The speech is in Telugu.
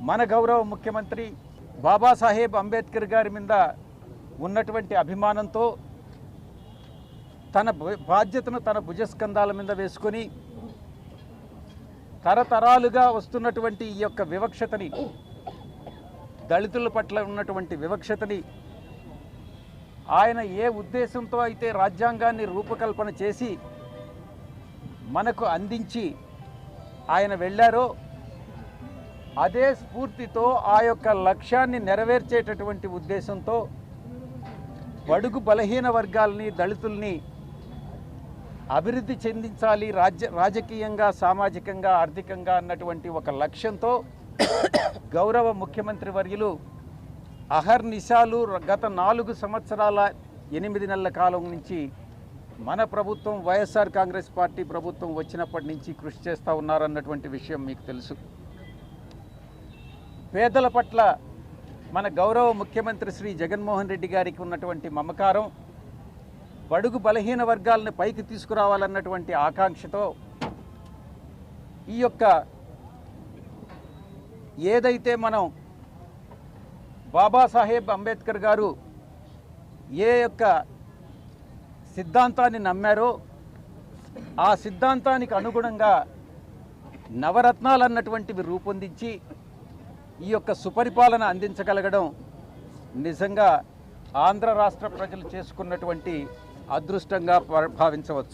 మన గౌరవ ముఖ్యమంత్రి బాబాసాహెబ్ అంబేద్కర్ గారి మీద ఉన్నటువంటి అభిమానంతో తన బాధ్యతను తన భుజస్కంధాల మీద వేసుకొని తరతరాలుగా వస్తున్నటువంటి ఈ యొక్క వివక్షతని దళితుల పట్ల ఉన్నటువంటి వివక్షతని ఆయన ఏ ఉద్దేశంతో అయితే రాజ్యాంగాన్ని రూపకల్పన చేసి మనకు అందించి ఆయన వెళ్ళారో అదే స్ఫూర్తితో ఆ యొక్క లక్ష్యాన్ని నెరవేర్చేటటువంటి ఉద్దేశంతో బడుగు బలహీన వర్గాల్ని దళితుల్ని అభివృద్ధి చెందించాలి రాజ్య రాజకీయంగా సామాజికంగా ఆర్థికంగా అన్నటువంటి ఒక లక్ష్యంతో గౌరవ ముఖ్యమంత్రి వర్యులు అహర్నిశాలు గత నాలుగు సంవత్సరాల ఎనిమిది నెలల కాలం నుంచి మన ప్రభుత్వం వైఎస్ఆర్ కాంగ్రెస్ పార్టీ ప్రభుత్వం వచ్చినప్పటి నుంచి కృషి చేస్తూ ఉన్నారన్నటువంటి విషయం మీకు తెలుసు. పేదల పట్ల మన గౌరవ ముఖ్యమంత్రి శ్రీ జగన్మోహన్ రెడ్డి గారికి ఉన్నటువంటి మమకారం బడుగు బలహీన వర్గాలను పైకి తీసుకురావాలన్నటువంటి ఆకాంక్షతో ఈ యొక్క ఏదైతే మనం బాబాసాహెబ్ అంబేద్కర్ గారు ఏ యొక్క సిద్ధాంతాన్ని నమ్మారో ఆ సిద్ధాంతానికి అనుగుణంగా నవరత్నాలు అన్నటువంటివి రూపొందించి ఈ యొక్క సుపరిపాలన అందించగలగడం నిజంగా ఆంధ్ర రాష్ట్ర ప్రజలు చేసుకున్నటువంటి అదృష్టంగా భావించవచ్చు.